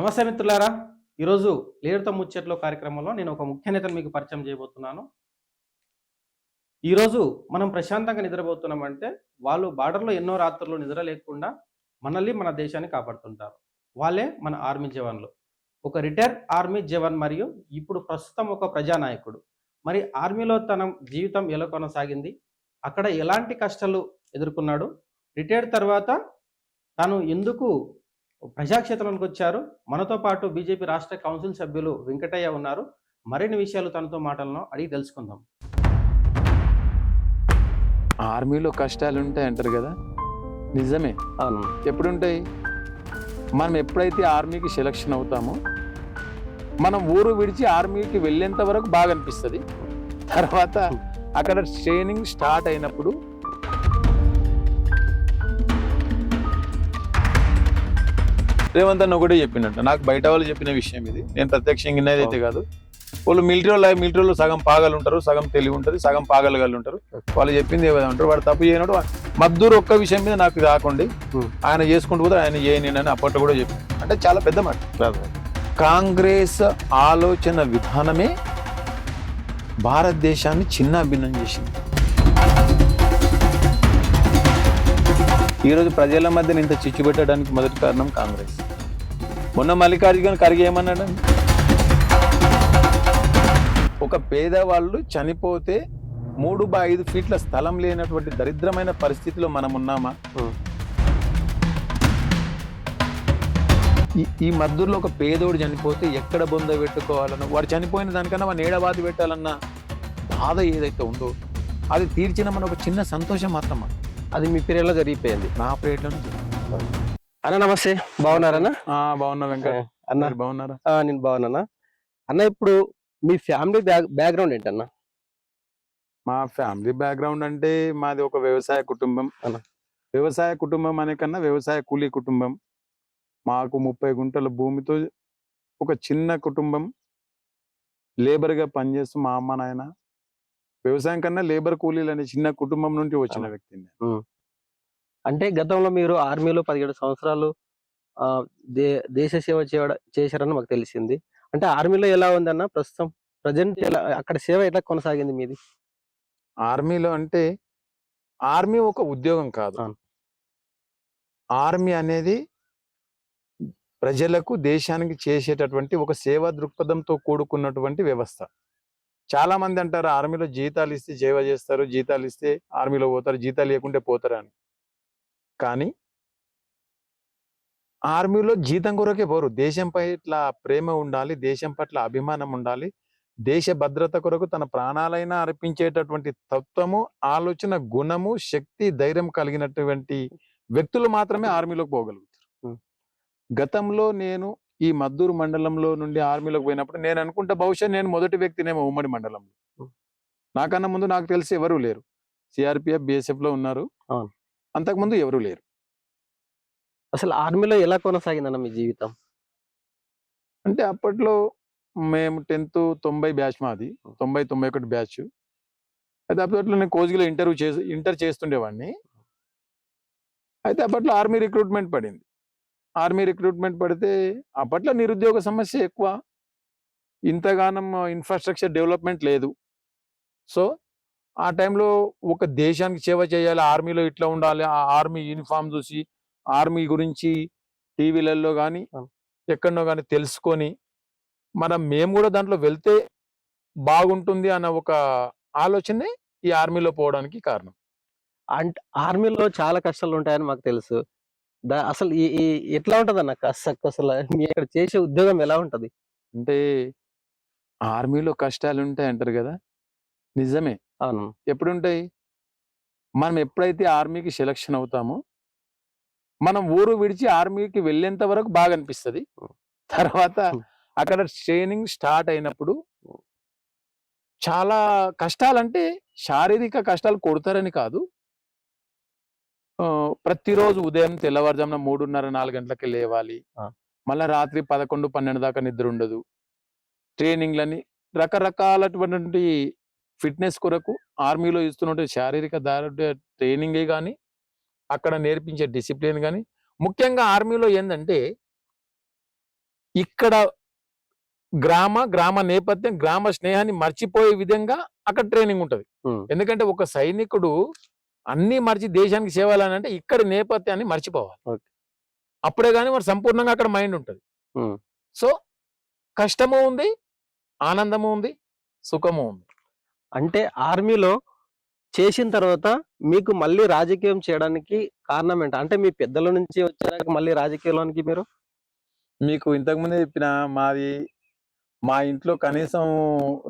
నమస్తే మిత్రులారా. ఈరోజు లేరుతో ముచ్చట్లో కార్యక్రమంలో నేను ఒక ముఖ్య నేతను మీకు పరిచయం చేయబోతున్నాను. ఈరోజు మనం ప్రశాంతంగా నిద్రపోతున్నామంటే వాళ్ళు బార్డర్లో ఎన్నో రాత్రులు నిద్ర లేకుండా మనల్ని మన దేశాన్ని కాపాడుతుంటారు. వాళ్ళే మన ఆర్మీ జవాన్లు. ఒక రిటైర్ ఆర్మీ జవాన్ మరియు ఇప్పుడు ప్రస్తుతం ఒక ప్రజానాయకుడు. మరి ఆర్మీలో తన జీవితం ఎలా కొనసాగింది? అక్కడ ఎలాంటి కష్టాలు ఎదుర్కొన్నాడు? రిటైర్ తర్వాత తను ఎందుకు ప్రజాక్షేత్రంలోకి వచ్చారు. మనతో పాటు బీజేపీ రాష్ట్ర కౌన్సిల్ సభ్యులు వెంకటయ్య ఉన్నారు. మరిన్ని విషయాలు తనతో మాటలను అడిగి తెలుసుకుందాం. ఆర్మీలో కష్టాలు ఉంటాయి అంటారు కదా? నిజమే. అవును. ఎప్పుడుంటాయి? మనం ఎప్పుడైతే ఆర్మీకి సెలక్షన్ అవుతామో మనం ఊరు విడిచి ఆర్మీకి వెళ్ళేంత వరకు బాగా అనిపిస్తుంది తర్వాత అక్కడ ట్రైనింగ్ స్టార్ట్ అయినప్పుడు రేవంత్ అన్న ఒకటే చెప్పినట్టు నాకు బయట వాళ్ళు చెప్పిన విషయం ఇది. నేను ప్రత్యక్షంగా విన్నది అయితే కాదు. వాళ్ళు మిలిటరీ వాళ్ళు మిలిటరీలో సగం పాగలు ఉంటారు సగం తెలివి ఉంటుంది సగం పాగలు ఉంటారు. వాళ్ళు చెప్పింది ఏదో ఉంటారు వాడు తప్పు చేయనప్పుడు మద్దూరు ఒక్క విషయం మీద నాకు రాకండి. ఆయన చేసుకుంటూ పోతే ఆయన చేయని అని అప్పట్లో కూడా చెప్పి అంటే చాలా పెద్ద మాట. కాంగ్రెస్ ఆలోచన విధానమే భారతదేశాన్ని చిన్న భిన్నం చేసింది. ఈరోజు ప్రజల మధ్య ఇంత చిచ్చు పెట్టడానికి మొదటి కారణం కాంగ్రెస్. మొన్న మల్లికార్జున ఖర్గే ఏమన్నాడండి ఒక పేదవాళ్ళు చనిపోతే మూడు బై ఐదు ఫీట్ల స్థలం లేనటువంటి దరిద్రమైన పరిస్థితిలో మనం ఉన్నామా? ఈ ఈ మద్దూరులో ఒక పేదోడు చనిపోతే ఎక్కడ బొంద పెట్టుకోవాలన్న వాడు చనిపోయిన దానికన్నా వాడిని ఏడబాది పెట్టాలన్న బాధ ఏదైతే ఉందో అది తీర్చిన మన ఒక చిన్న సంతోషం మాత్రమా? అది మీ పీరియడ్లో జరిగిపోయింది. నా ప్లేట్లో అన్న నమస్తే బాగున్నారన్నా బాగున్నా వెంకట. అన్న. బాగున్నారా? నేను బాగున్నానా అన్న. ఇప్పుడు మీ ఫ్యామిలీ బ్యాక్ బ్యాక్గ్రౌండ్ ఏంటన్నా మా ఫ్యామిలీ బ్యాక్గ్రౌండ్ అంటే మాది ఒక వ్యవసాయ కుటుంబం అన్న. వ్యవసాయ కుటుంబం అనే కన్నా వ్యవసాయ కూలీ కుటుంబం. మాకు ముప్పై గుంటల భూమితో ఒక చిన్న కుటుంబం. లేబర్గా పనిచేస్తూ మా అమ్మ నాయన వ్యవసాయం కన్నా లేబర్ కూలీలు అనే చిన్న కుటుంబం నుండి వచ్చిన అన్న. వ్యక్తిని అంటే గతంలో మీరు ఆర్మీలో పదిహేడు సంవత్సరాలు దేశ సేవ చేశారని మాకు తెలిసింది. అంటే ఆర్మీలో ఎలా ఉందన్న ప్రస్తుతం ప్రజెంట్ ఎలా అక్కడ సేవ ఎట్లా కొనసాగింది మీది? ఆర్మీలో అంటే ఆర్మీ ఒక ఉద్యోగం కాదు. ఆర్మీ అనేది ప్రజలకు దేశానికి చేసేటటువంటి ఒక సేవా దృక్పథంతో కూడుకున్నటువంటి వ్యవస్థ. చాలా మంది అంటారు ఆర్మీలో జీతాలు ఇస్తే సేవ చేస్తారు జీతాలు ఇస్తే ఆర్మీలో పోతారు జీతాలు ఇవ్వకుంటే పోతారు అని. కానీ ఆర్మీలో జీతం కొరకే పోరు. దేశం పట్ల ప్రేమ ఉండాలి దేశం పట్ల అభిమానం ఉండాలి. దేశ భద్రత కొరకు తన ప్రాణాలైనా అర్పించేటటువంటి తత్వము ఆలోచన గుణము శక్తి ధైర్యం కలిగినటువంటి వ్యక్తులు మాత్రమే ఆర్మీలోకి పోగలుగుతారు. గతంలో నేను ఈ మద్దూరు మండలంలో నుండి ఆర్మీలోకి పోయినప్పుడు నేను అనుకుంటా బహుశా నేను మొదటి వ్యక్తినేమో ఉమ్మడి మండలంలో. నాకన్నా ముందు నాకు తెలిసి ఎవరూ లేరు. సిఆర్పిఎఫ్ బిఎస్ఎఫ్లో ఉన్నారు. అంతకుముందు ఎవరూ లేరు. అసలు ఆర్మీలో ఎలా కొనసాగిందన్న మీ జీవితం? అంటే అప్పట్లో మేము టెన్త్ తొంభై బ్యాచ్ మాది. తొంభై తొంభై ఒకటి బ్యాచ్. అయితే అప్పట్లో నేను కోజ్గిలో ఇంటర్వ్యూ చేసి ఇంటర్ చేస్తుండేవాడిని. అయితే అప్పట్లో ఆర్మీ రిక్రూట్మెంట్ పడింది. ఆర్మీ రిక్రూట్మెంట్ పడితే అప్పట్లో నిరుద్యోగ సమస్య ఎక్కువ. ఇంతగానం ఇన్ఫ్రాస్ట్రక్చర్ డెవలప్మెంట్ లేదు. సో ఆ టైంలో ఒక దేశానికి సేవ చేయాలి ఆర్మీలో ఇట్లా ఉండాలి ఆ ఆర్మీ యూనిఫామ్ చూసి ఆర్మీ గురించి టీవీలలో కానీ అవును. ఎక్కడనో కానీ తెలుసుకొని మనం మేము కూడా దాంట్లో వెళ్తే బాగుంటుంది అన్న ఒక ఆలోచనే ఈ ఆర్మీలో పోవడానికి కారణం. అంటే ఆర్మీలో చాలా కష్టాలు ఉంటాయని మాకు తెలుసు. దా- అసలు ఎట్లా ఉంటది అన్న కష్ట అసలు మీ ఇక్కడ చేసే ఉద్యోగం ఎలా ఉంటది? అంటే ఆర్మీలో కష్టాలు ఉంటాయి అంటారు కదా? నిజమే. అవును. ఎప్పుడుంటాయి? మనం ఎప్పుడైతే ఆర్మీకి సెలక్షన్ అవుతామో మనం ఊరు విడిచి ఆర్మీకి వెళ్ళేంత వరకు బాగా అనిపిస్తుంది తర్వాత. అక్కడ ట్రైనింగ్ స్టార్ట్ అయినప్పుడు చాలా కష్టాలంటే శారీరక కష్టాలు కొడతారని కాదు. ప్రతిరోజు ఉదయం తెల్లవారుజామున మూడున్నర నాలుగు గంటలకి లేవాలి. మళ్ళా రాత్రి పదకొండు పన్నెండు దాకా నిద్ర ఉండదు ట్రైనింగ్లని రకరకాలటువంటి ఫిట్నెస్ కొరకు ఆర్మీలో ఇస్తున్నట్టు శారీరక దారుఢ్య ట్రైనింగే కానీ అక్కడ నేర్పించే డిసిప్లిన్ కానీ ముఖ్యంగా ఆర్మీలో ఏంటంటే ఇక్కడ గ్రామ గ్రామ నేపథ్యం గ్రామ స్నేహాన్ని మర్చిపోయే విధంగా అక్కడ ట్రైనింగ్ ఉంటది. ఎందుకంటే ఒక సైనికుడు అన్ని మర్చి దేశానికి సేవాలని అంటే ఇక్కడ నేపథ్యాన్ని మర్చిపోవాలి. అప్పుడే కానీ మరి సంపూర్ణంగా అక్కడ మైండ్ ఉంటది. సో కష్టము ఉంది ఆనందము ఉంది సుఖము ఉంది అంటే ఆర్మీలో చేసిన తర్వాత మీకు మళ్ళీ రాజకీయం చేయడానికి కారణం ఏంటి అంటే మీ పెద్దల నుంచి వచ్చాక మళ్ళీ రాజకీయంలోనికి మీరు మీకు ఇంతకుముందే చెప్పిన మాది మా ఇంట్లో కనీసం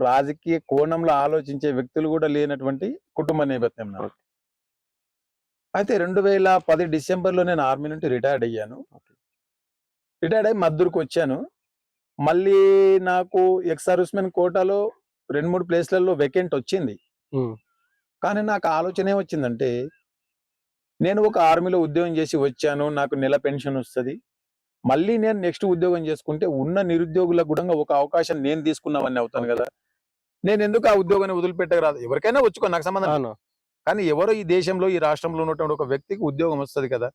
రాజకీయ కోణంలో ఆలోచించే వ్యక్తులు కూడా లేనటువంటి కుటుంబ నేపథ్యం నాది. అయితే రెండు వేల పది డిసెంబర్లో నేను ఆర్మీ నుండి రిటైర్డ్ అయ్యాను. రిటైర్డ్ అయ్యి మద్దూరుకు వచ్చాను. మళ్ళీ నాకు ఎక్స్ సర్వీస్మెన్ కోటాలో రెండు మూడు ప్లేస్లలో వెకెంట్ వచ్చింది. కానీ నాకు ఆలోచన ఏమొచ్చిందంటే నేను ఒక ఆర్మీలో ఉద్యోగం చేసి వచ్చాను నాకు నెల పెన్షన్ వస్తుంది. మళ్ళీ నేను నెక్స్ట్ ఉద్యోగం చేసుకుంటే ఉన్న నిరుద్యోగులకు కూడా ఒక అవకాశం నేను తీసుకున్నామని అవుతాను కదా. నేను ఎందుకు ఆ ఉద్యోగాన్ని వదిలిపెట్టక రాదు ఎవరికైనా వచ్చుకో నాకు సంబంధం కానీ ఎవరో ఈ దేశంలో ఈ రాష్ట్రంలో ఉన్నటువంటి ఒక వ్యక్తికి ఉద్యోగం వస్తుంది కదా.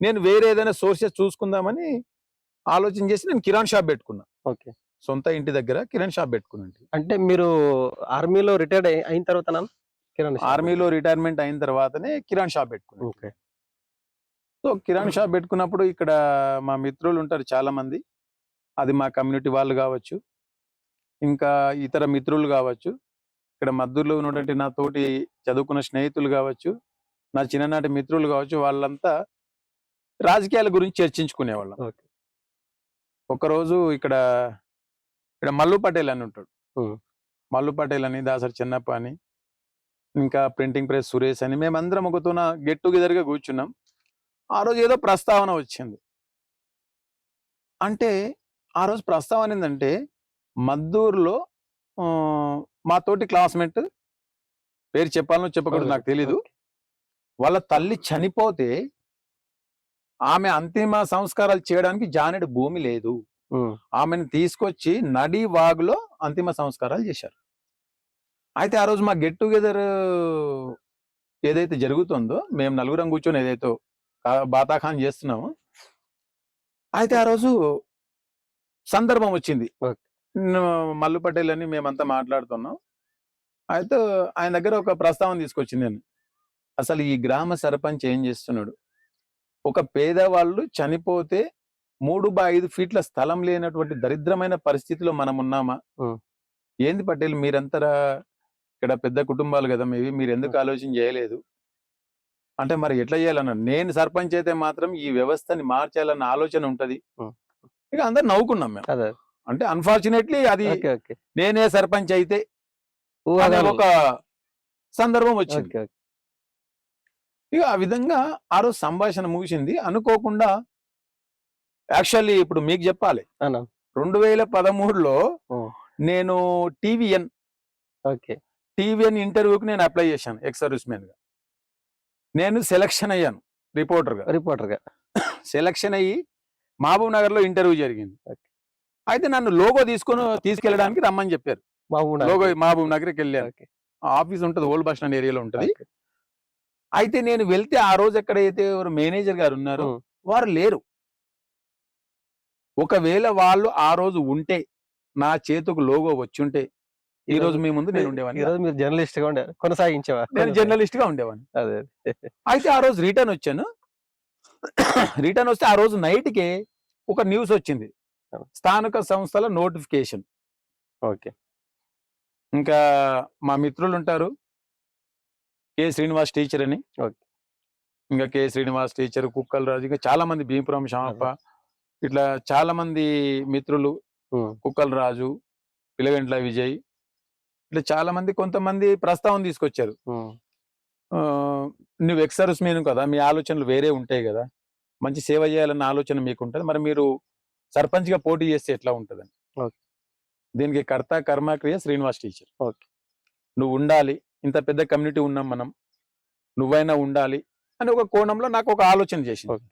నేను వేరే ఏదైనా సోర్సెస్ చూసుకుందామని ఆలోచన చేసి నేను కిరాణ్ షాప్ పెట్టుకున్నా. ఓకే. సొంత ఇంటి దగ్గర కిరాణ్ షాప్ పెట్టుకున్నాను అంటే మీరు ఆర్మీలో రిటైర్డ్ అయిన తర్వాత కిరణ్. ఆర్మీలో రిటైర్మెంట్ అయిన తర్వాతనే కిరాణ్ షాప్ పెట్టుకున్నాను ఓకే. సో కిరాణ్ షాప్ పెట్టుకున్నప్పుడు ఇక్కడ మా మిత్రులు ఉంటారు చాలా మంది అది మా కమ్యూనిటీ వాళ్ళు కావచ్చు. ఇంకా ఇతర మిత్రులు కావచ్చు. ఇక్కడ మద్దూరులో ఉన్నటువంటి నా తోటి చదువుకున్న స్నేహితులు కావచ్చు నా చిన్ననాటి మిత్రులు కావచ్చు వాళ్ళంతా రాజకీయాల గురించి చర్చించుకునేవాళ్ళం. ఒకరోజు ఇక్కడ ఇక్కడ మల్లు పటేల్ అని ఉంటాడు. మల్లు పటేల్ అని దాసరి చిన్నప్ప అని ఇంకా ప్రింటింగ్ ప్రెస్ సురేష్ అని మేమందరం ఒకతోన గెట్ టుగెదర్గా కూర్చున్నాం ఆ రోజు ఏదో ప్రస్తావన వచ్చింది అంటే ఆ రోజు ప్రస్తావన ఏంటంటే మద్దూరులో మా తోటి క్లాస్మేట్ పేరు చెప్పాలనో చెప్పకూడదు నాకు తెలీదు. వాళ్ళ తల్లి చనిపోతే ఆమె అంతిమ సంస్కారాలు చేయడానికి జానెడు భూమి లేదు. ఆమెను తీసుకొచ్చి నడి వాగులో అంతిమ సంస్కారాలు చేశారు. అయితే ఆ రోజు మా గెట్ టుగెదర్ ఏదైతే జరుగుతుందో మేము నలుగురం కూర్చొని ఏదైతే బాతాఖాన్ చేస్తున్నామో అయితే ఆ రోజు సందర్భం వచ్చింది. మల్లు పటేల్ అని మేమంతా మాట్లాడుతున్నాం. అయితే ఆయన దగ్గర ఒక ప్రస్తావన తీసుకొచ్చింది నేను. అసలు ఈ గ్రామ సర్పంచ్ ఏం చేస్తున్నాడు? ఒక పేదవాళ్ళు చనిపోతే మూడు బై ఐదు ఫీట్ల స్థలం లేనటువంటి దరిద్రమైన పరిస్థితిలో మనం ఉన్నామా. ఏంది పటేల్ మీరంతరా ఇక్కడ పెద్ద కుటుంబాలు కదా మీవి మీరు ఎందుకు ఆలోచన చేయలేదు? అంటే మరి ఎట్లా చేయాలన్న? నేను సర్పంచ్ అయితే మాత్రం ఈ వ్యవస్థని మార్చాలన్న ఆలోచన ఉంటది. ఇక అందరు నవ్వుకున్నాం మేము. అదే. అంటే అన్ఫార్చునేట్లీ అది నేనే సర్పంచ్ అయితే. ఒక సందర్భం వచ్చింది. ఇక ఆ విధంగా ఆ రోజు సంభాషణ ముగిసింది. అనుకోకుండా యాక్చువల్లీ ఇప్పుడు మీకు చెప్పాలి. రెండు వేల పదమూడులో. నేను టీవీఎన్ ఓకే. టీవీఎన్ ఇంటర్వ్యూకి నేను అప్లై చేశాను ఎక్స్ సర్వీస్ మ్యాన్గా. నేను సెలక్షన్ అయ్యాను రిపోర్టర్గా. రిపోర్టర్గా. సెలక్షన్ అయ్యి మహబూబ్ నగర్లో ఇంటర్వ్యూ జరిగింది. ఓకే. అయితే నన్ను లోగో తీసుకొని తీసుకెళ్ళడానికి రమ్మని చెప్పారు. లోగో మహబూబ్ నగర్కి వెళ్ళాను. ఓకే. ఆఫీస్ ఉంటుంది ఓల్డ్ బస్ స్టాండ్ ఏరియాలో ఉంటది. అయితే నేను వెళ్తే ఆ రోజు ఎక్కడైతే మేనేజర్ గారు ఉన్నారో. వారు లేరు. ఒకవేళ వాళ్ళు ఆ రోజు ఉంటే నా చేతుకు లోగో వచ్చుంటే ఈ రోజు మీ ముందు నేను ఈ ఉండేవాడిని రోజు మీరు జర్నలిస్ట్గా ఉండే కొనసాగించేవా? నేను జర్నలిస్ట్గా ఉండేవాడిని. అదే అయితే ఆ రోజు రిటర్న్ వచ్చాను. రిటర్న్ వస్తే ఆ రోజు నైట్కి ఒక న్యూస్ వచ్చింది. స్థానిక సంస్థల నోటిఫికేషన్. ఓకే. ఇంకా మా మిత్రులు ఉంటారు కె. శ్రీనివాస్ టీచర్ అని. ఓకే. ఇంకా కె. శ్రీనివాస్ టీచర్ కుక్కల రాజు ఇంకా చాలా మంది భీమపురం శామప్ప ఇట్లా చాలా మంది మిత్రులు. కుక్కల రాజు పిలగంట్ల విజయ్. ఇట్లా చాలా మంది కొంతమంది ప్రస్తావన తీసుకొచ్చారు. నువ్వు ఎక్సర్స్ మీను కదా మీ ఆలోచనలు వేరే ఉంటాయి కదా. మంచి సేవ చేయాలన్న ఆలోచన మీకు ఉంటుంది మరి మీరు సర్పంచ్గా పోటీ చేస్తే ఎట్లా ఉంటుందని. ఓకే. దీనికి కర్త కర్మక్రియ శ్రీనివాస్ టీచర్. ఓకే. నువ్వు ఉండాలి ఇంత పెద్ద కమ్యూనిటీ ఉన్నాం మనం నువ్వైనా ఉండాలి అని ఒక కోణంలో నాకు ఒక ఆలోచన చేసింది.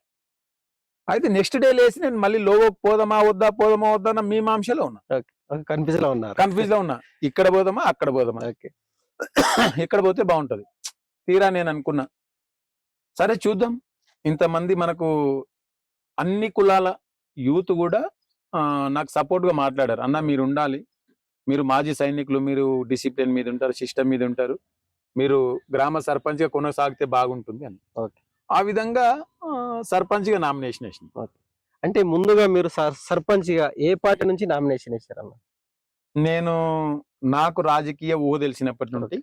అయితే నెక్స్ట్ డే లేసి నేను మళ్ళీ లోగో పోదామా వద్దా పోదామా వద్దా అన్న మీమాంసలో ఉన్నా. ఓకే. కన్ఫ్యూజ్లో ఉన్నారు. కన్ఫ్యూజ్లో ఉన్నా. ఇక్కడ పోదామా అక్కడ పోదామా? ఓకే. ఇక్కడ పోతే బాగుంటది. తీరా నేను అనుకున్నా. సరే చూద్దాం. ఇంతమంది మనకు అన్ని కులాల యూత్ కూడా నాకు support గా మాట్లాడారు. అన్న మీరు ఉండాలి మీరు మాజీ సైనికులు మీరు డిసిప్లిన్ మీద ఉంటారు సిస్టమ్ మీద ఉంటారు మీరు గ్రామ సర్పంచ్గా కొనసాగితే బాగుంటుంది అని. ఆ విధంగా సర్పంచ్గా నామినేషన్ వేసింది. అంటే ముందుగా మీరు సర్- సర్పంచ్గా ఏ పార్టీ నుంచి నామినేషన్ ఇచ్చారన్న నేను నాకు రాజకీయ ఊహ తెలిసినప్పటి నుండి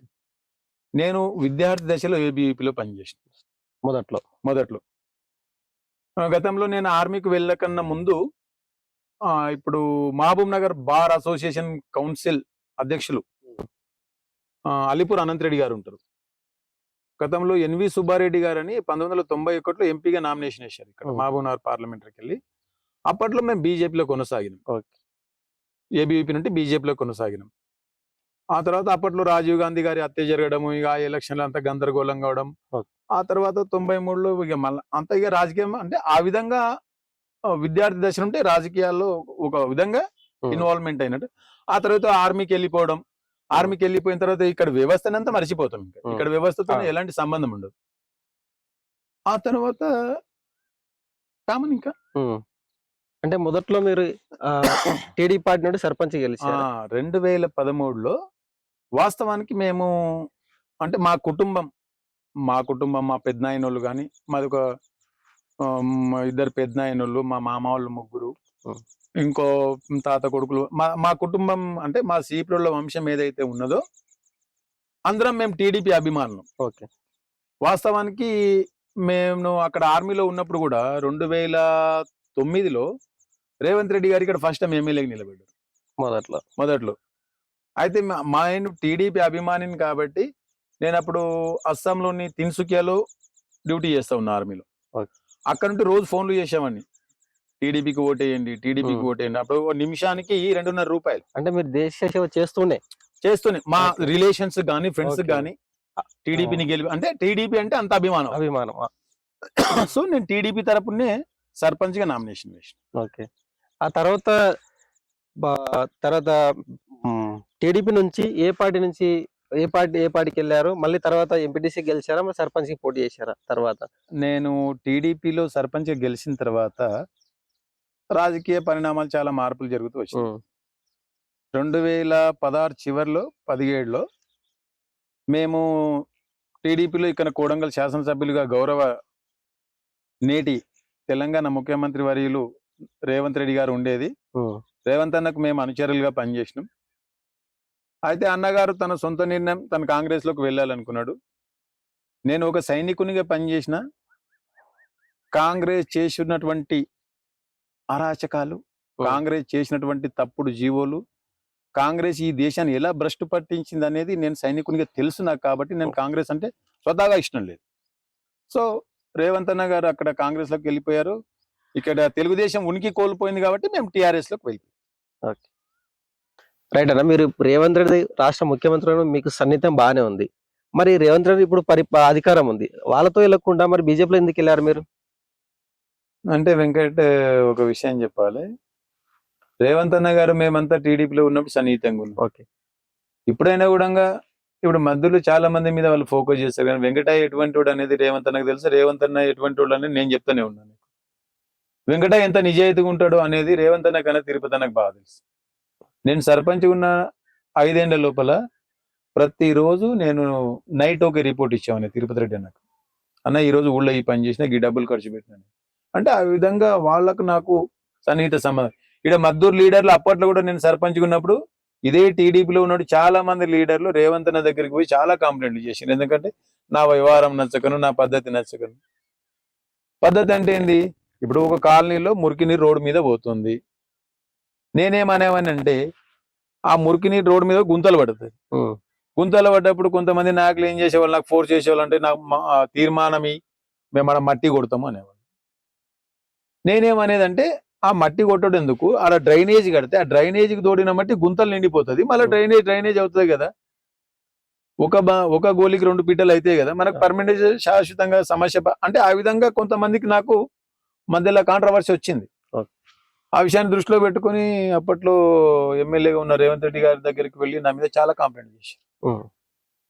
నేను విద్యార్థి దశలో ఏబీవీపీలో పనిచేసిన. మొదట్లో. మొదట్లో. గతంలో నేను ఆర్మీకి వెళ్ళకన్నా ముందు ఇప్పుడు Mahabub Nagar bar association council అధ్యక్షులు అలీపూర్ అనంతరెడ్డి గారు ఉంటారు గతంలో ఎన్వి సుబ్బారెడ్డి గారు అని పంతొమ్మిది వందల తొంభై ఒకటిలో ఎంపీగా నామినేషన్ వేశారు ఇక్కడ. మహబూబ్ నగర్ పార్లమెంటరీకి వెళ్ళి అప్పట్లో మేము బీజేపీలో కొనసాగినాం. ఏబీవీపీ నుండి బీజేపీలో కొనసాగినాం ఆ తర్వాత అప్పట్లో రాజీవ్ గాంధీ గారి హత్య జరగడము ఇక ఎలక్షన్లు అంతా గందరగోళం కావడం. ఆ తర్వాత తొంభై మూడులో ఇక మళ్ళీ అంత ఇక రాజకీయం అంటే ఆ విధంగా విద్యార్థి దశ నుండి రాజకీయాల్లో ఒక విధంగా. ఇన్వాల్వ్మెంట్ అయినట్టు ఆ తర్వాత ఆర్మీకి వెళ్ళిపోవడం ఆర్మీకి వెళ్ళిపోయిన తర్వాత ఇక్కడ వ్యవస్థను అంతా మర్చిపోతాం ఇంకా. ఇక్కడ వ్యవస్థతో. ఎలాంటి సంబంధం ఉండదు ఆ తర్వాత కామన్ ఇంకా. అంటే మొదట్లో మీరు టీడీ పార్టీ నుండి సర్పంచ్ గెలిచారు రెండు వేల పదమూడులో వాస్తవానికి మేము అంటే మా కుటుంబం మా కుటుంబం మా పెద్దనాయనోళ్ళు కానీ మాది ఒక ఇద్దరు పెద్దనాయనోళ్ళు మా మామ వాళ్ళు ముగ్గురు. ఇంకో తాత కొడుకులు మా మా కుటుంబం అంటే మా సీప్రోళ్ళ వంశం ఏదైతే ఉన్నదో అందరం మేము టీడీపీ అభిమానులు. ఓకే. వాస్తవానికి మేము అక్కడ ఆర్మీలో ఉన్నప్పుడు కూడా రెండు వేల తొమ్మిదిలో రేవంత్ రెడ్డి గారు ఇక్కడ ఫస్ట్ టైం ఎమ్మెల్యేకి నిలబడ్డారు. మొదట్లో. మొదట్లో. అయితే మా- మా ఆయన టీడీపీ అభిమానిని కాబట్టి నేను అప్పుడు అస్సాంలోని తిన్సుకియాలో డ్యూటీ చేస్తా ఉన్నా ఆర్మీలో. అక్కడ నుండి రోజు ఫోన్లు చేసామని టీడీపీకి ఓటేయండి టీడీపీకి. ఓటేయండి. అప్పుడు నిమిషానికి రెండున్నర రూపాయలు. అంటే మీరు దేశ సేవ చేస్తూనే? చేస్తూనే. మా. రిలేషన్స్ కానీ ఫ్రెండ్స్. కానీ టీడీపీని గెలిపి అంటే టీడీపీ అంటే అంత అభిమానం. అభిమానం సో నేను టీడీపీ తరపునే సర్పంచ్గా నామినేషన్ వేసిన. ఓకే. ఆ తర్వాత తర్వాత టీడీపీ నుంచి ఏ పార్టీ నుంచి ఏ పార్టీ ఏ పార్టీకి వెళ్ళారు? మళ్ళీ తర్వాత ఎంపీటీసీ గెలిచారా? మరి సర్పంచ్కి పోటీ చేశారా తర్వాత? నేను టీడీపీలో సర్పంచ్ గెలిచిన తర్వాత రాజకీయ పరిణామాలు చాలా మార్పులు జరుగుతూ వచ్చాయి రెండు వేల పదహారు చివరిలో పదిహేడులో మేము టీడీపీలో ఇక్కడ కోడంగల్ శాసనసభ్యులుగా గౌరవ నేటి తెలంగాణ ముఖ్యమంత్రి వర్యులు రేవంత్ రెడ్డి గారు ఉండేది. రేవంత్ అన్నకు మేము అనుచరులుగా పనిచేసినాం. అయితే అన్నగారు తన సొంత నిర్ణయం తన కాంగ్రెస్లోకి వెళ్ళాలనుకున్నాడు. నేను ఒక సైనికునిగా పనిచేసిన కాంగ్రెస్ చేసినటువంటి అరాచకాలు కాంగ్రెస్ చేసినటువంటి తప్పుడు జీవోలు కాంగ్రెస్ ఈ దేశాన్ని ఎలా భ్రష్టు పట్టించింది అనేది నేను సైనికునిగా తెలుసు నాకు కాబట్టి నేను కాంగ్రెస్ అంటే స్వతహాగా ఇష్టం లేదు. సో రేవంత్ అన్న గారు అక్కడ కాంగ్రెస్లోకి వెళ్ళిపోయారు. ఇక్కడ తెలుగుదేశం ఉనికి కోల్పోయింది కాబట్టి మేము టిఆర్ఎస్లోకి వెళ్ళిపోయాం రైట్ అన్న మీరు రేవంత్ రెడ్డి రాష్ట్ర ముఖ్యమంత్రి మీకు సన్నిహితం బాగానే ఉంది. మరి రేవంత్ రెడ్డి ఇప్పుడు పరి అధికారం ఉంది. వాళ్ళతో వెళ్ళకుండా మరి బీజేపీలో ఎందుకు వెళ్ళారు మీరు? అంటే వెంకట్ ఒక విషయం చెప్పాలి. రేవంత్ అన్న గారు మేమంతా టీడీపీలో ఉన్నప్పుడు సన్నిహితంగా ఉన్నాం. ఓకే. ఇప్పుడైనా కూడా ఇప్పుడు మధ్యలో చాలా మంది మీద వాళ్ళు ఫోకస్ చేస్తారు కానీ వెంకటయ్య ఎటువంటి వాడు అనేది రేవంత్ అన్నకు తెలుసు. రేవంత్ అన్న ఎటువంటి వాడు అనేది నేను చెప్తానే ఉన్నాను. వెంకటయ్య ఎంత నిజాయితీగా ఉంటాడో అనేది రేవంత్ అన్న కన్నా తిరుపతి అన్నకు బాగా తెలుసు. నేను సర్పంచ్ ఉన్న ఐదేళ్ళ లోపల ప్రతిరోజు నేను నైట్ ఒక రిపోర్ట్ ఇచ్చామని తిరుపతి రెడ్డి అన్నకు. అన్న ఈ రోజు ఊళ్ళో ఈ పని చేసిన ఈ డబ్బులు ఖర్చు పెట్టినాను. అంటే ఆ విధంగా వాళ్ళకు నాకు సన్నిహిత సంబంధం. ఇక్కడ మద్దూరు లీడర్లు అప్పట్లో కూడా నేను సర్పంచ్ ఉన్నప్పుడు ఇదే టీడీపీలో ఉన్నాడు చాలా మంది లీడర్లు రేవంత్ అన్న దగ్గరికి పోయి చాలా కంప్లైంట్లు చేసిన ఎందుకంటే నా వ్యవహారం నచ్చకను నా పద్ధతి నచ్చకను. పద్ధతి అంటే ఏంది? ఇప్పుడు ఒక కాలనీలో మురికి నీరు రోడ్డు మీద పోతుంది. నేనేమనేవాని అంటే ఆ మురికి నీరు రోడ్డు మీద గుంతలు పడుతుంది. గుంతలు పడ్డప్పుడు కొంతమంది నాయకులు ఏం చేసేవాళ్ళు నాకు ఫోర్స్ చేసేవాళ్ళు అంటే నాకు తీర్మానమి మేము ఆడ మట్టి కొడతాము అనేవాళ్ళు. నేనేమనేదంటే ఆ మట్టి కొట్టడం ఎందుకు? అలా డ్రైనేజ్ కడితే ఆ డ్రైనేజీకి తోడిన మట్టి గుంతలు నిండిపోతుంది. మళ్ళీ డ్రైనేజ్ డ్రైనేజ్ అవుతుంది కదా. ఒక బ- ఒక గోలికి రెండు పిట్టలు అయితే కదా. మనకు పర్మనెంట్ శాశ్వతంగా సమస్య అంటే ఆ విధంగా కొంతమందికి నాకు మధ్యలో కాంట్రవర్సీ వచ్చింది. ఆ విషయాన్ని దృష్టిలో పెట్టుకుని అప్పట్లో ఎమ్మెల్యేగా ఉన్న రేవంత్ రెడ్డి గారి దగ్గరికి వెళ్ళి నా మీద చాలా కంప్లైంట్ చేశారు.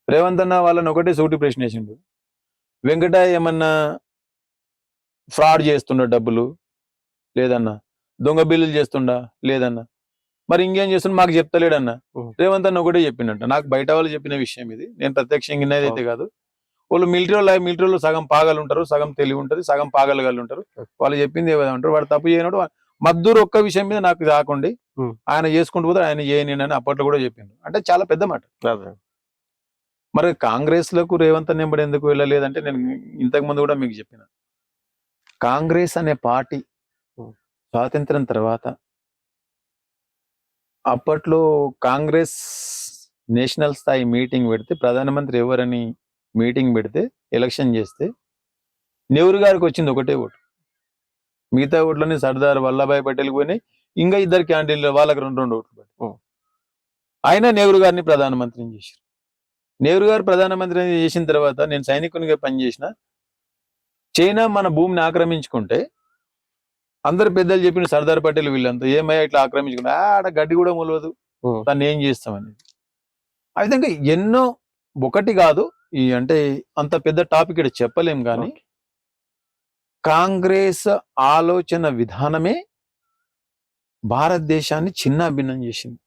రేవంత్ అన్న వాళ్ళని ఒకటే సూటి ప్రశ్న వేసిండు. వెంకట ఏమన్నా ఫ్రాడ్ చేస్తున్న డబ్బులు? లేదన్నా. దొంగ బిల్లులు చేస్తుండా? లేదన్నా. మరి ఇంకేం చేస్తున్నా మాకు చెప్తలేడన్నా. రేవంత్ అన్న ఒకటే చెప్పిండట. నాకు బయట వాళ్ళు చెప్పిన విషయం ఇది. నేను ప్రత్యక్షంగా అయితే కాదు. వాళ్ళు మిలిటరీ వాళ్ళు మిలిటరీలో సగం పాగలు ఉంటారు సగం తెలివి ఉంటుంది సగం పాగలగాళ్ళు ఉంటారు. వాళ్ళు చెప్పింది ఏదో ఉంటారు వాడు తప్పు చేయనడు మద్దూరు ఒక్క విషయం మీద నాకు రాకండి. ఆయన చేసుకుంటూ పోతే ఆయన చేయని అని అప్పట్లో కూడా చెప్పిండు అంటే చాలా పెద్ద మాట. మరి కాంగ్రెస్లకు రేవంత్ నెంబడి ఎందుకు వెళ్ళలేదంటే నేను ఇంతకు ముందు కూడా మీకు చెప్పిన కాంగ్రెస్ అనే పార్టీ. స్వాతంత్రం తర్వాత అప్పట్లో కాంగ్రెస్ నేషనల్ స్థాయి మీటింగ్ పెడితే ప్రధానమంత్రి ఎవరని మీటింగ్ పెడితే ఎలక్షన్ చేస్తే నెహ్రూ గారికి వచ్చింది ఒకటే ఓటు మిగతా ఓట్లని సర్దార్ వల్లభాయ్ పటేల్ పోయినాయి. ఇంకా ఇద్దరు క్యాండిడేట్ వాళ్ళకి రెండు రెండు ఓట్లు పడ్డాయి. ఆయన నెహ్రూ గారిని ప్రధానమంత్రిని చేశారు. నెహ్రూ గారు ప్రధానమంత్రి చేసిన తర్వాత నేను సైనికునిగా పనిచేసిన చైనా మన భూమిని ఆక్రమించుకుంటే అందరు పెద్దలు చెప్పిన సర్దార్ పటేల్ వీళ్ళంతా ఏమయ్యా ఇట్లా ఆక్రమించుకుంటే "ఆ, ఆడ గడ్డి కూడా మొలవదు. దాన్ని ఏం చేస్తామని ఆ విధంగా ఎన్నో ఒకటి కాదు ఈ అంటే అంత పెద్ద టాపిక్ ఇక్కడ చెప్పలేం కానీ కాంగ్రెస్ ఆలోచన విధానమే భారతదేశాన్ని చిన్న భిన్నం చేసింది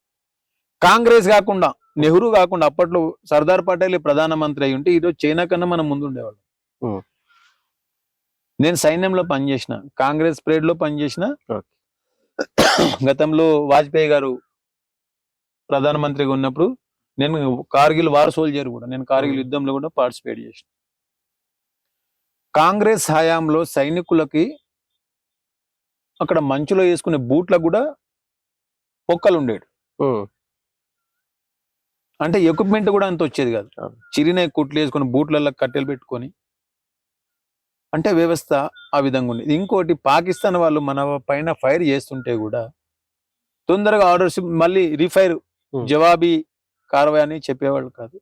కాంగ్రెస్ కాకుండా నెహ్రూ కాకుండా అప్పట్లో సర్దార్ పటేల్ ప్రధానమంత్రి అయి ఉంటే ఈరోజు చైనా కన్నా మనం ముందు ఉండేవాళ్ళం ఉం. నేను సైన్యంలో పనిచేసిన కాంగ్రెస్ పరేడ్లో పనిచేసిన. గతంలో వాజ్పేయి గారు ప్రధానమంత్రిగా ఉన్నప్పుడు నేను కార్గిల్ వార్ సోల్జర్ కూడా నేను కార్గిల్. యుద్ధంలో కూడా పార్టిసిపేట్ చేసిన కాంగ్రెస్ హయాంలో సైనికులకి అక్కడ మంచులో వేసుకునే బూట్లకు కూడా పొక్కలు ఉండేవి. అంటే ఎక్విప్మెంట్ కూడా అంత వచ్చేది కాదు. చిరిన కుట్లు వేసుకొని బూట్లలో కట్టెలు పెట్టుకొని అంటే వ్యవస్థ ఆ విధంగా ఉండేది ఇంకోటి పాకిస్తాన్ వాళ్ళు మన పైన ఫైర్ చేస్తుంటే కూడా తొందరగా ఆర్డర్స్ మళ్ళీ రీఫైర్. జవాబీ కార్వాయి అని చెప్పేవాళ్ళు కాదు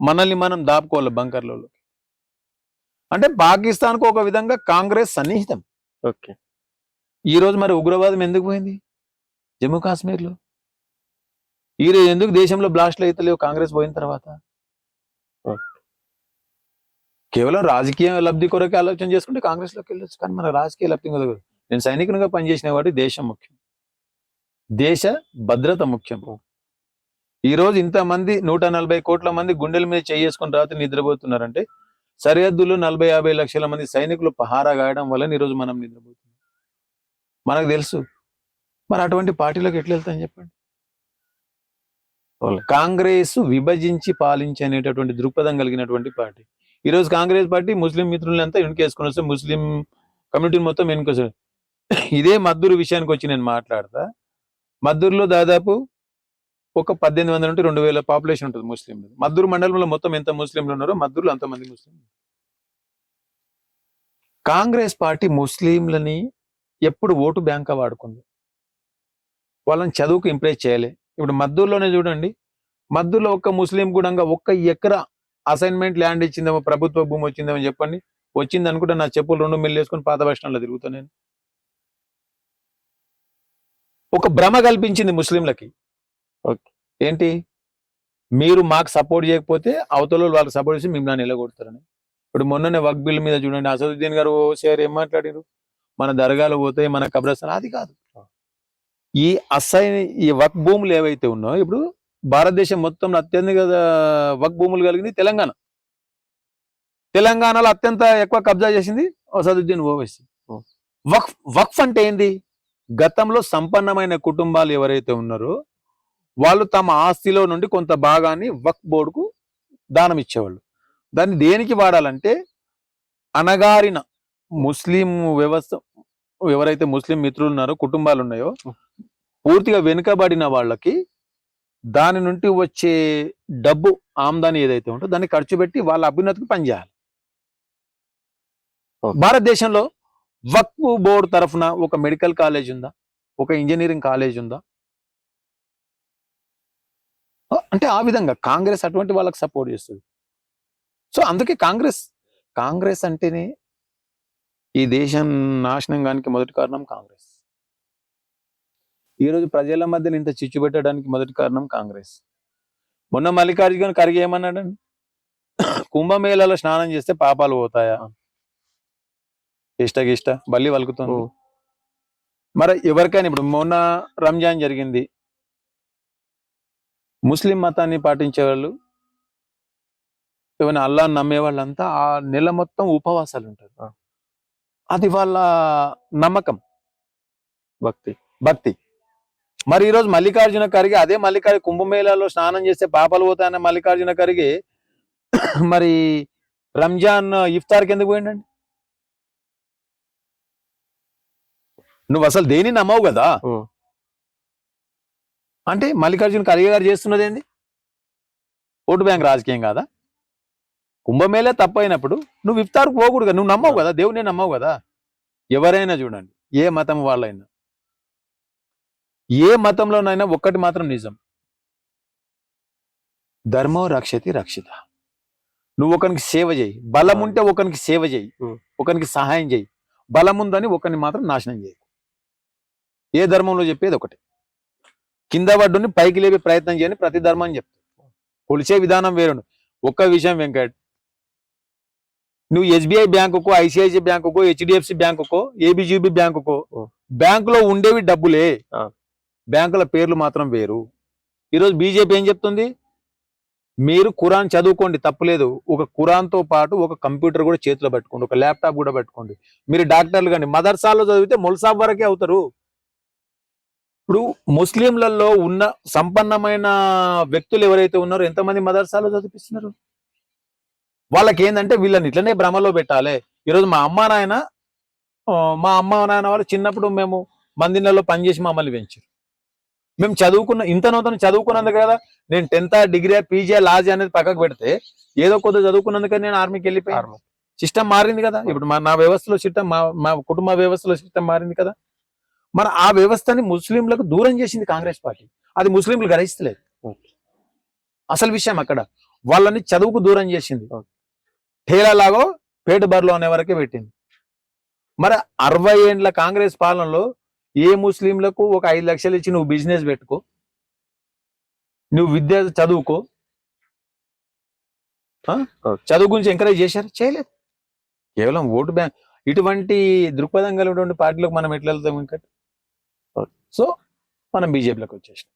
మనల్ని మనం దాపుకోవాలి బంకర్లలో అంటే పాకిస్తాన్కు ఒక విధంగా కాంగ్రెస్ సన్నిహితం. ఓకే. ఈ రోజు మరి ఉగ్రవాదం ఎందుకు పోయింది? జమ్మూ కాశ్మీర్లో? ఈ రోజు ఎందుకు దేశంలో బ్లాస్ట్లు అవుతలేవు కాంగ్రెస్ పోయిన తర్వాత. కేవలం రాజకీయ లబ్ధి కొరకే ఆలోచన చేసుకుంటే కాంగ్రెస్లోకి వెళ్ళొచ్చు కానీ మన రాజకీయ లబ్ధి కొరకు నేను సైనికునిగా పనిచేసిన వాటి దేశం ముఖ్యం. దేశ భద్రత ముఖ్యం. ఈ రోజు ఇంతమంది నూట నలభై కోట్ల మంది గుండెల మీద చేసుకుని రాత్రి నిద్రపోతున్నారంటే సరిహద్దులో నలభై యాభై లక్షల మంది సైనికులు పహారా గాయడం వల్ల ఈరోజు మనం నిద్రపోతున్నాం. మనకు తెలుసు. మరి అటువంటి పార్టీలోకి ఎట్లా వెళ్తాం చెప్పండి. కాంగ్రెస్ విభజించి పాలించే అనేటటువంటి దృక్పథం కలిగినటువంటి పార్టీ. ఈ రోజు కాంగ్రెస్ పార్టీ ముస్లిం మిత్రులంతా వెనుకేసుకొని వస్తే ముస్లిం కమ్యూనిటీ మొత్తం వెనుకొస్తారు ఇదే మద్దూరు విషయానికి వచ్చి నేను మాట్లాడతా. మద్దూరులో దాదాపు ఒక పద్దెనిమిది వందల నుండి రెండు వేల పాపులేషన్ ఉంటుంది ముస్లింలు. మద్దూరు మండలంలో మొత్తం ఎంత ముస్లింలు ఉన్నారో మద్దూరులో అంతమంది ముస్లింలు. కాంగ్రెస్ పార్టీ ముస్లింలని ఎప్పుడు ఓటు బ్యాంక్ వాడుకుంది. వాళ్ళని చదువుకు ఇంప్రెస్ చేయలే. ఇప్పుడు మద్దూరులోనే చూడండి. మద్దూరులో ఒక్క ముస్లిం కూడా ఒక్క ఎకరా అసైన్మెంట్ ల్యాండ్ ఇచ్చిందేమో ప్రభుత్వ భూమి వచ్చిందేమో చెప్పండి. వచ్చింది అనుకుంటే నా చెప్పులు రెండు మిల్లు వేసుకొని పాత వర్షంలో తిరుగుతా నేను. ఒక భ్రమ కల్పించింది ముస్లింలకి. ఓకే. ఏంటి? మీరు మాకు సపోర్ట్ చేయకపోతే అవతల వాళ్ళు వాళ్ళకి సపోర్ట్ చేసి మిమ్మల్ని నిలగొడతారని. ఇప్పుడు మొన్ననే వక్ బిల్ మీద చూడండి అసదుద్దీన్ గారు ఓ సార్ ఏం మాట్లాడారు? మన దర్గాలు పోతాయి మన కబ్రస్థాన్ అది కాదు. ఈ అసైన్ ఈ వక్ భూములు ఏవైతే ఉన్నాయో ఇప్పుడు భారతదేశం మొత్తం అత్యధిక వక్ భూములు కలిగింది తెలంగాణ. తెలంగాణలో అత్యంత ఎక్కువ కబ్జా చేసింది అసదుద్దీన్ ఓవైసీ. వక్ఫ్ వక్ఫ్ అంటే ఏంది? గతంలో సంపన్నమైన కుటుంబాలు ఎవరైతే ఉన్నారో వాళ్ళు తమ ఆస్తిలో నుండి కొంత భాగాన్ని వక్ఫ్ బోర్డుకు దానం ఇచ్చేవాళ్ళు. దాన్ని దేనికి వాడాలంటే అణగారిన ముస్లిం వ్యవస్థ ఎవరైతే ముస్లిం మిత్రులు ఉన్నారో కుటుంబాలు ఉన్నాయో పూర్తిగా వెనుకబడిన వాళ్ళకి దాని నుండి వచ్చే డబ్బు ఆమ్దాని ఏదైతే ఉంటుందో దాన్ని ఖర్చు పెట్టి వాళ్ళ అభ్యున్నతికి పనిచేయాలి. భారతదేశంలో వక్ఫ్ బోర్డు తరఫున ఒక మెడికల్ కాలేజ్ ఉందా? ఒక ఇంజనీరింగ్ కాలేజ్ ఉందా? అంటే ఆ విధంగా కాంగ్రెస్ అటువంటి వాళ్ళకి సపోర్ట్ చేస్తుంది. సో అందుకే కాంగ్రెస్ కాంగ్రెస్ అంటేనే ఈ దేశం నాశనం కానికి మొదటి కారణం కాంగ్రెస్. ఈరోజు ప్రజల మధ్యన ఇంత చిచ్చు పెట్టడానికి మొదటి కారణం కాంగ్రెస్. మొన్న మల్లికార్జున ఖర్గే ఏమన్నాడండి? కుంభమేళాలో స్నానం చేస్తే పాపాలు పోతాయా? ఇష్టగిష్ట బల్లి వలుకుతుంది. మరి ఎవరికైనా ఇప్పుడు మొన్న రంజాన్ జరిగింది. ముస్లిం మతాన్ని పాటించే వాళ్ళు ఏమైనా అల్లా నమ్మే వాళ్ళంతా ఆ నెల మొత్తం ఉపవాసాలు ఉంటారు. అది వాళ్ళ నమ్మకం. భక్తి. భక్తి. మరి ఈరోజు మల్లికార్జున ఖర్గే అదే మల్లికార్జున కుంభమేళాలో స్నానం చేస్తే పాపాలు పోతాయన్న మల్లికార్జున ఖర్గే మరి రంజాన్ ఇఫ్తార్కి ఎందుకు పోయిండండి? నువ్వు అసలు దేని నమ్మవు కదా. అంటే మల్లికార్జున ఖర్గే గారు చేస్తున్నది ఏంది? ఓటు బ్యాంక్ రాజకీయం కాదా? కుంభమేళే తప్పైనప్పుడు నువ్వు ఇఫ్తార్కు పోకూడదు కదా నువ్వు నమ్మవు కదా దేవుని నమ్మవు కదా? ఎవరైనా చూడండి ఏ మతం వాళ్ళైనా. ఏ మతంలోనైనా ఒక్కటి మాత్రం నిజం. ధర్మో రక్షతి రక్షిత. నువ్వు ఒకరికి సేవ చేయి బలం ఉంటే ఒకరికి సేవ చేయి. ఒకరికి సహాయం చేయి బలం ఉందని ఒకరిని మాత్రం నాశనం చేయి ఏ ధర్మంలో చెప్పేది ఒకటి. కింద పడ్డుని పైకి లేపే ప్రయత్నం చేయని ప్రతి ధర్మం చెప్తాడు కొలిచే విధానం వేరు ఒక్క విషయం వెంకట్. నువ్వు ఎస్బీఐ బ్యాంకుకో ఐసిఐసిఐ బ్యాంకుకో హెచ్డిఎఫ్సి బ్యాంకుకో ఏబిజిబి బ్యాంకుకో. బ్యాంకులో ఉండేవి డబ్బులే. బ్యాంకుల పేర్లు మాత్రం వేరు. ఈరోజు బీజేపీ ఏం చెప్తుంది? మీరు ఖురాన్ చదువుకోండి తప్పులేదు. ఒక ఖురాన్తో పాటు ఒక కంప్యూటర్ కూడా చేతిలో పెట్టుకోండి ఒక ల్యాప్టాప్ కూడా పెట్టుకోండి. మీరు డాక్టర్లు కానీ మదర్సాలో చదివితే ముల్సాబ్ వరకే అవుతారు. ఇప్పుడు ముస్లింలలో ఉన్న సంపన్నమైన వ్యక్తులు ఎవరైతే ఉన్నారో ఎంతమంది మదర్సాలో చదివిస్తున్నారు వాళ్ళకి ఏంటంటే వీళ్ళని ఇట్లనే భ్రమలో పెట్టాలి. ఈరోజు మా అమ్మ నాయన మా అమ్మ నాయన వాళ్ళు చిన్నప్పుడు మేము మందిళ్ళలో పనిచేసి మమ్మల్ని పెంచారు. మేము చదువుకున్న ఇంత నూతన చదువుకున్నందుకు కదా నేను టెన్త్ డిగ్రీ పీజీ లాజీ అనేది పక్కకు పెడితే ఏదో కొద్దిగా చదువుకున్నందుకే నేను ఆర్మీకి వెళ్ళిపోయాను. సిస్టమ్ మారింది కదా. ఇప్పుడు మా నా వ్యవస్థలో సిస్టమ్ మా మా కుటుంబ వ్యవస్థలో సిస్టమ్ మారింది కదా. మన ఆ వ్యవస్థని ముస్లింలకు దూరం చేసింది కాంగ్రెస్ పార్టీ. అది ముస్లింలు గ్రహిస్తలేదు. అసలు విషయం అక్కడ. వాళ్ళని చదువుకు దూరం చేసింది. ఠేలా లాగో పేట బర్లో అనే వరకే పెట్టింది. మరి అరవై ఏండ్ల కాంగ్రెస్ పాలనలో ఏ ముస్లింలకు ఒక ఐదు లక్షలు ఇచ్చి నువ్వు బిజినెస్ పెట్టుకో నువ్వు విద్య చదువుకో. చదువు గురించి ఎంకరేజ్ చేశారు? చేయలేదు. కేవలం ఓటు బ్యాంక్ ఇటువంటి దృక్పథం కలిగినటువంటి పార్టీలకు మనం ఎట్లా వెళ్తాం ఇంకా సో మనం బీజేపీలోకి వచ్చేసినాం.